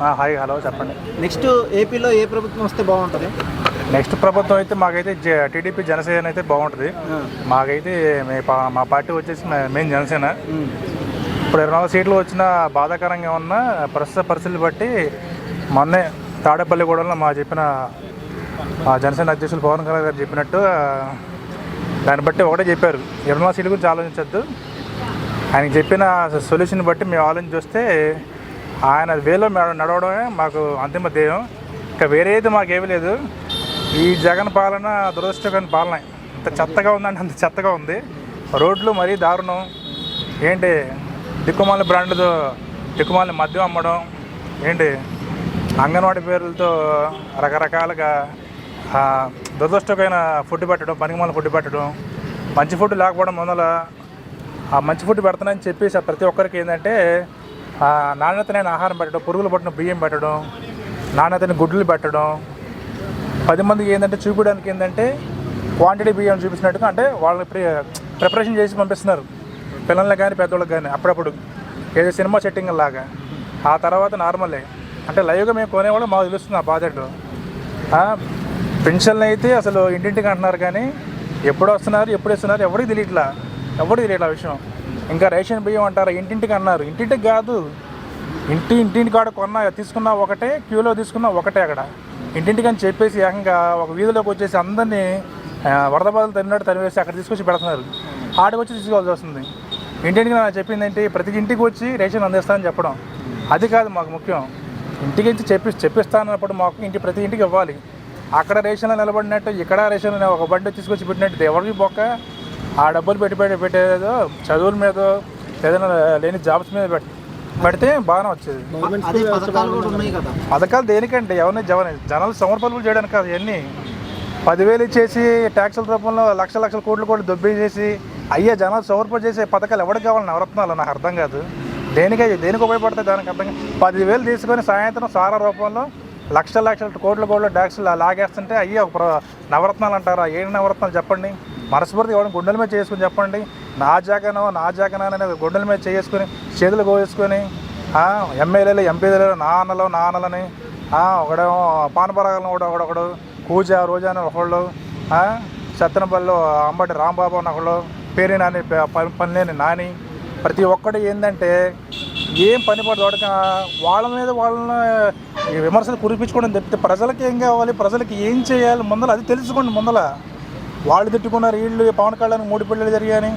Hi hello చెప్పండి. Next ఏపీలో ఏ ప్రభుత్వం వస్తే బాగుంటుంది? నెక్స్ట్ ప్రభుత్వం అయితే మాకైతే జ- టీడీపీ జనసేన అయితే బాగుంటుంది. మాకైతే మే పార్టీ వచ్చేసి మెయిన్ జనసేన. ఇప్పుడు ఇరవై నాలుగు సీట్లు వచ్చిన బాధాకరంగా ఉన్న ప్రస్తుత పరిస్థితులు బట్టి మొన్నే తాడేపల్లిగూడెంలో మా చెప్పిన మా జనసేన అధ్యక్షులు పవన్ కళ్యాణ్ గారు చెప్పినట్టు దాన్ని బట్టి ఒకటే చెప్పారు. ఇరవై నాలుగు సీట్ల గురించి ఆలోచించద్దు. ఆయనకి చెప్పిన సొల్యూషన్ బట్టి మేము ఆలోచించి వస్తే ఆయన వేలో నడవడమే మాకు అంతిమ ధ్యేయం. ఇంకా వేరే అయితే మాకేమీ లేదు. ఈ జగన్ పాలన దురదృష్టకరమైన పాలన. ఇంత చెత్తగా ఉందంటే అంత చెత్తగా ఉంది. రోడ్లు మరీ దారుణం. ఏంటి? దిక్కుమాల బ్రాండ్తో దిక్కుమాల మద్యం అమ్మడం. ఏంటి? అంగన్వాడీ పేర్లతో రకరకాలుగా దురదృష్టమైన ఫుడ్ పెట్టడం పనికిమాల ఫుడ్ పెట్టడం. మంచి ఫుడ్ లేకపోవడం మొదల ఆ మంచి ఫుడ్ పెడతానని చెప్పేసి ప్రతి ఒక్కరికి ఏంటంటే నాణ్యతనైన ఆహారం పెట్టడం పురుగులు పట్టిన బియ్యం పెట్టడం నాణ్యతని గుడ్లు పెట్టడం. పది మందికి ఏంటంటే చూపించడానికి ఏంటంటే క్వాంటిటీ బియ్యం చూపించినట్టుగా అంటే వాళ్ళని ప్రి ప్రిపరేషన్ చేసి పంపిస్తున్నారు. పిల్లల్ని కానీ పెద్దవాళ్ళకి కానీ అప్పుడప్పుడు. ఏదో సినిమా సెట్టింగ్ లాగా. ఆ తర్వాత నార్మలే అంటే లైవ్గా మేము కొనేవాళ్ళు మాకు తెలుస్తుంది ఆ బాధ్యత పెన్షన్లు అయితే అసలు ఇంటింటికి అంటున్నారు కానీ ఎప్పుడు వస్తున్నారు ఎప్పుడు ఇస్తున్నారు ఎవరికి తెలియట్లా? ఎవరికి తెలియట్లా విషయం? ఇంకా రేషన్ బియ్యం అంటారా? ఇంటింటికి అన్నారు. ఇంటింటికి కాదు. ఇంటి ఇంటింటి కాడ కొన్నా తీసుకున్నా ఒకటే క్యూలో తీసుకున్నా ఒకటే అక్కడ. ఇంటింటికి అని చెప్పేసి ఏకంగా ఒక వీధిలోకి వచ్చేసి అందరినీ వరద బాధలు తరినట్టు తరివేసి అక్కడ తీసుకొచ్చి పెడుతున్నారు. ఆడికి వచ్చి తీసుకోవాల్సి వస్తుంది. ఇంటింటికి నాకు చెప్పింది ఏంటి ప్రతి ఇంటికి వచ్చి రేషన్ అందిస్తానని చెప్పడం. అది కాదు మాకు ముఖ్యం. ఇంటికి నుంచి చెప్పి చెప్పిస్తానన్నప్పుడు మాకు ఇంటి ప్రతి ఇంటికి ఇవ్వాలి. అక్కడ రేషన్లో నిలబడినట్టు ఇక్కడ రేషన్లో ఒక బండి తీసుకొచ్చి పెట్టినట్టు ఎవరికి బొక్క? ఆ డబ్బులు పెట్టి పెట్టి పెట్టేదో చదువుల మీద ఏదైనా లేని జాబ్స్ మీద పెట్ పెడితే బాగానే వచ్చేది. అదే పథకాలు దేనికంటే ఎవరిని జవని జనాలు సమర్పణలు చేయడానికి కాదు ఇవన్నీ. పదివేలు ఇచ్చేసి ట్యాక్సుల రూపంలో లక్ష లక్షల కోట్లు కోట్లు దొబ్బేసేసి అయ్యే జనాలు సమర్పణ చేసే పథకాలు ఎవరికి కావాలి నవరత్నాలు నాకు అర్థం కాదు. దేనికై దేనికి ఉపయోగపడతాయి దానికి అర్థం కాదు. పదివేలు తీసుకొని సాయంత్రం సారా రూపంలో లక్షల లక్షల కోట్ల కోట్ల ట్యాక్సులు లాగేస్తుంటే అయ్యే ఒక నవరత్నాలు అంటారా? ఏం నవరత్నాలు చెప్పండి? మనస్ఫూర్తి ఎవరిని గుండెల మీద చేసుకుని చెప్పండి. నా జాగనో నా జాగనో అనేది గుండెల మీద చేసుకుని చేతులు కోసుకొని ఎమ్మెల్యేలు ఎంపీలు నాన్నలు నాన్నలని ఒకడేమో పానపరాగలను ఒకడు ఒకడొకడు కూజ రోజా అని ఒకళ్ళు ఆ, సత్తెనపల్లిలో అంబటి రాంబాబు అని ఒకళ్ళు పేరు నాని ప- పనిలేని నాని. ప్రతి ఒక్కటి ఏంటంటే ఏం పని పడి దొడక వాళ్ళ మీద వాళ్ళని విమర్శలు కురిపించుకోవడం తప్పితే ప్రజలకి ఏం కావాలి ప్రజలకి ఏం చేయాలి ముందల అది తెలుసుకోండి ముందల. వాళ్ళు తిట్టుకున్నారు వీళ్ళు పవన్ కళ్యాణ్ మూడు పెళ్ళిళ్ళు జరిగాయని.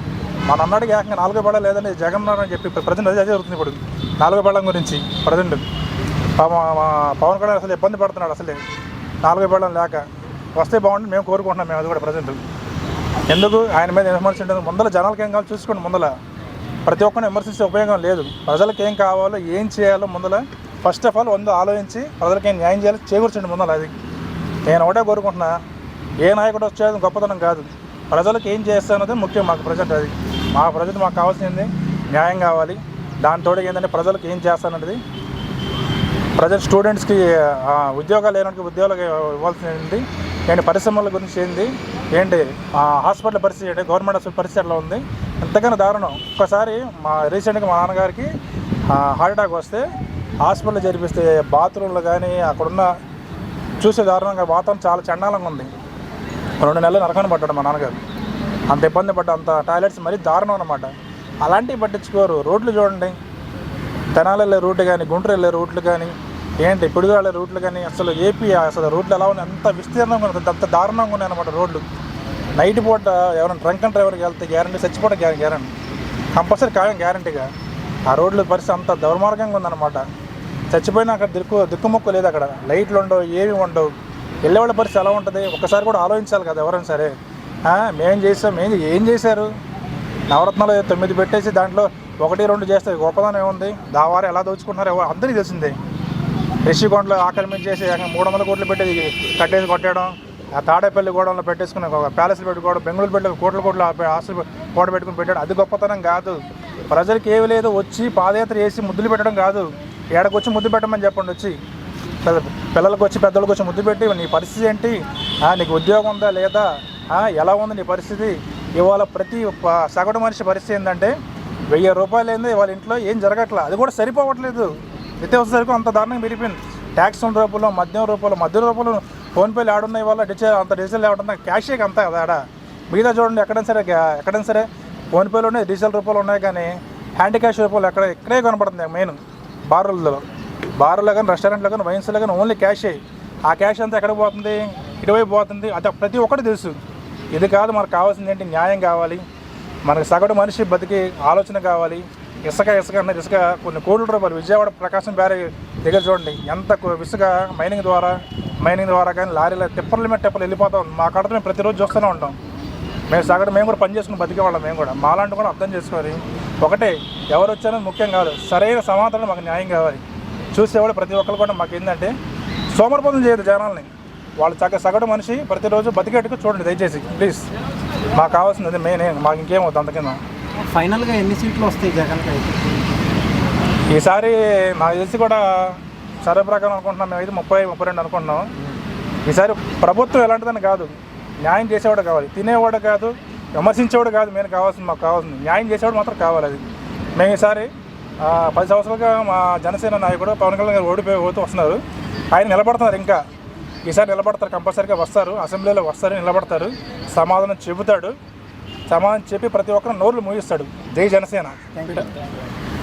మన అన్నాడికి ఏకంగా నాలుగో పడ లేదని జగన్ అని చెప్పి ప్రజెంట్ అదే జరుగుతుంది ఇప్పుడు. నాలుగో పళ్ళం గురించి ప్రజెంట్. మా పవన్ కళ్యాణ్ అసలు ఇబ్బంది పడుతున్నాడు అసలే. నాలుగో పళ్ళం లేక వస్తే బాగుంటుంది మేము కోరుకుంటున్నాం మేము అది కూడా ప్రజెంట్. ఎందుకు? ఆయన మీద విమర్శించడం ముందల జనాలకి ఏం కావాలో చూసుకోండి ముందల. ప్రతి ఒక్కరిని విమర్శించే ఉపయోగం లేదు. ప్రజలకు ఏం కావాలో ఏం చేయాలో ముందల ఫస్ట్ ఆఫ్ ఆల్ వంద ఆలోచించి ప్రజలకి ఏం న్యాయం చేయాలో చేకూర్చండి ముందల అది. నేను ఒకటే కోరుకుంటున్నా ఏ నాయకుడు వచ్చేది గొప్పతనం కాదు. ప్రజలకు ఏం చేస్తానది ముఖ్యం మాకు ప్రజెంట్ అది. మా ప్రజెంట్ మాకు కావాల్సింది న్యాయం కావాలి. దాంతో ఏంటంటే ప్రజలకు ఏం చేస్తానన్నది ప్రజెంట్ స్టూడెంట్స్కి ఉద్యోగాలు లేనటువంటి ఉద్యోగాలు ఇవ్వాల్సింది ఏంటి? పరిశ్రమల గురించి ఏంటి? ఏంటి ఆ, హాస్పిటల్ పరిస్థితి ఏంటి? గవర్నమెంట్ హాస్పిటల్ పరిస్థితి ఎట్లా ఉంది? ఎంతగానో దారుణం. ఒక్కసారి మా రీసెంట్గా మా నాన్నగారికి హార్ట్ అటాక్ వస్తే హాస్పిటల్ జరిపిస్తే బాత్రూంలు కానీ అక్కడున్న చూసే దారుణంగా వాతావరణం చాలా చండాలంగా ఉంది. రెండు నెలలు నరకని పడ్డాడు మా నాన్నగారు. అంత ఇబ్బంది పడ్డ అంత టాయిలెట్స్ మరీ దారుణం అనమాట అలాంటివి పట్టించుకోరు. రోడ్లు చూడండి. తెనాలి వెళ్ళే రూట్లు కానీ గుంటూరు వెళ్ళే రూట్లు కానీ ఏంటి పిడుగు వెళ్ళే రూట్లు కానీ అసలు ఏపీ అసలు రూట్లు ఎలా ఉన్నాయి? అంత విస్తీర్ణంగా ఉంది అంత దారుణంగా ఉన్నాయి అనమాట రోడ్లు. నైట్ పూట ఎవరైనా డ్రంక్ అండ్ డ్రైవర్కి వెళ్తే గ్యారంటీ చచ్చిపోవడం గ్యారంటీ. కంపల్సరీ ఖాయం గ్యారంటీగా. ఆ రోడ్ల పరిస్థితి అంత దౌర్మార్గంగా ఉందన్నమాట. చచ్చిపోయినా అక్కడ దిక్కు దిక్కుముక్కు లేదు అక్కడ. లైట్లు ఉండవు ఏమి ఉండవు. వెళ్ళేవాళ్ళ పరిస్థితి ఎలా ఉంటుంది? ఒకసారి కూడా ఆలోచించాలి కదా ఎవరైనా సరే. మేం చేసాం ఏం ఏం చేశారు? నవరత్నాలు తొమ్మిది పెట్టేసి దాంట్లో ఒకటి రెండు చేస్తే గొప్పదనం ఏముంది? దావారు ఎలా దోచుకుంటున్నారు? ఎవరు అందరికీ తెలిసిందే. రిషికొండలో ఆక్రమించేసి ఏకంగా మూడు వందల కోట్లు పెట్టి కట్టేసి కొట్టడం ఆ తాడేపల్లి గోడంలో పెట్టేసుకుని ఒక ప్యాలెస్లు పెట్టుకోవడం బెంగళూరు పెట్టి కోట్ల కోట్ల ఆస్తులు కోట పెట్టుకుని పెట్టాడు అది గొప్పతనం కాదు. ప్రజలకు ఏమి లేదు వచ్చి పాదయాత్ర చేసి ముద్దులు పెట్టడం కాదు. ఏడకొచ్చి ముద్దు పెట్టమని చెప్పండి వచ్చి పిల్లలకు వచ్చి పెద్దలకు వచ్చి ముద్దు పెట్టి నీ పరిస్థితి ఏంటి? నీకు ఉద్యోగం ఉందా లేదా? ఎలా ఉంది నీ పరిస్థితి? ఇవాళ ప్రతి సగటు మనిషి పరిస్థితి ఏంటంటే వెయ్యి రూపాయలు ఏంది? వాళ్ళ ఇంట్లో ఏం జరగట్లా? అది కూడా సరిపోవట్లేదు. నిత్యావసర సరుకు అంత దారుణంగా పెరిగిపోయింది ట్యాక్స్ రూపంలో మద్యం రూపంలో మద్యం రూపంలో ఫోన్పేలు ఆడున్నాయి వల్ల డిజిటల్ అంత డిజిటల్ ఆడున్నా క్యాషే అంత కదా ఆడ. మిగతా చూడండి ఎక్కడైనా సరే ఎక్కడైనా సరే ఫోన్పేలోనే డిజిటల్ రూపంలో ఉన్నాయి కానీ హ్యాండ్ క్యాష్ రూపంలో ఎక్కడ ఇక్కడే కనపడుతుంది మెయిన్ బారుల్లో బార్లో కానీ రెస్టారెంట్లో కానీ వైన్స్లో కానీ ఓన్లీ క్యాషే ఆ క్యాష్ అంతా ఎక్కడ పోతుంది? ఇటువైపు పోతుంది. అది ప్రతి ఒక్కటి తెలుసు. ఇది కాదు మనకు కావాల్సింది ఏంటి? న్యాయం కావాలి. మనకి సగటు మనిషి బతికి ఆలోచన కావాలి. ఇసుక ఇసుక అన్నది ఇసుక కొన్ని కోట్ల రూపాయలు. విజయవాడ ప్రకాశం బ్యారే దగ్గర చూడండి. ఎంత ఇసుక మైనింగ్ ద్వారా మైనింగ్ ద్వారా కానీ లారీల టిప్పర్ల మీద టిప్పర్లు వెళ్ళిపోతాం మా కడత మేము ప్రతిరోజు చూస్తూనే ఉంటాం. మేము సగటు మేము కూడా పని చేసుకుని బతికేవాళ్ళం మేము కూడా. మాలాంటి కూడా అర్థం చేసుకోవాలి. ఒకటే ఎవరు వచ్చారో ముఖ్యం కాదు. సరైన సమాధానం మాకు న్యాయం కావాలి. చూసేవాళ్ళు ప్రతి ఒక్కరు కూడా మాకు ఏంటంటే సోమరపదం చేయదు జనాల్ని. వాళ్ళు చక్క సగటు మనిషి ప్రతిరోజు బతికేట్టుకు చూడండి దయచేసి ప్లీజ్. మాకు కావాల్సింది మెయిన్ మాకు ఇంకేం వద్దు అంతకింద ఫైనల్గా ఎన్ని సీట్లు వస్తాయి అయితే? ఈసారి నాకు తెలిసి కూడా సర్వే ప్రకారం అనుకుంటున్నాం మేము అయితే ముప్పై ముప్పై రెండు అనుకుంటున్నాం. ఈసారి ప్రభుత్వం ఎలాంటిదని కాదు. న్యాయం చేసేవాడు కావాలి. తినేవాడు కాదు విమర్శించేవాడు కాదు మేము కావాల్సింది మాకు కావాల్సింది. న్యాయం చేసేవాడు మాత్రం కావాలి అది. మేము ఈసారి పది సంవత్సరాలుగా మా జనసేన నాయకుడు పవన్ కళ్యాణ్ గారు ఓడిపోయి పోతూ వస్తున్నారు. ఆయన నిలబడుతున్నారు ఇంకా. ఈసారి నిలబడతారు కంపల్సరీగా వస్తారు. అసెంబ్లీలో వస్తారు నిలబడతారు. సమాధానం చెబుతాడు. సమాధానం చెప్పి ప్రతి ఒక్కరు నోర్లు మూయిస్తాడు. జై జనసేన. Thank you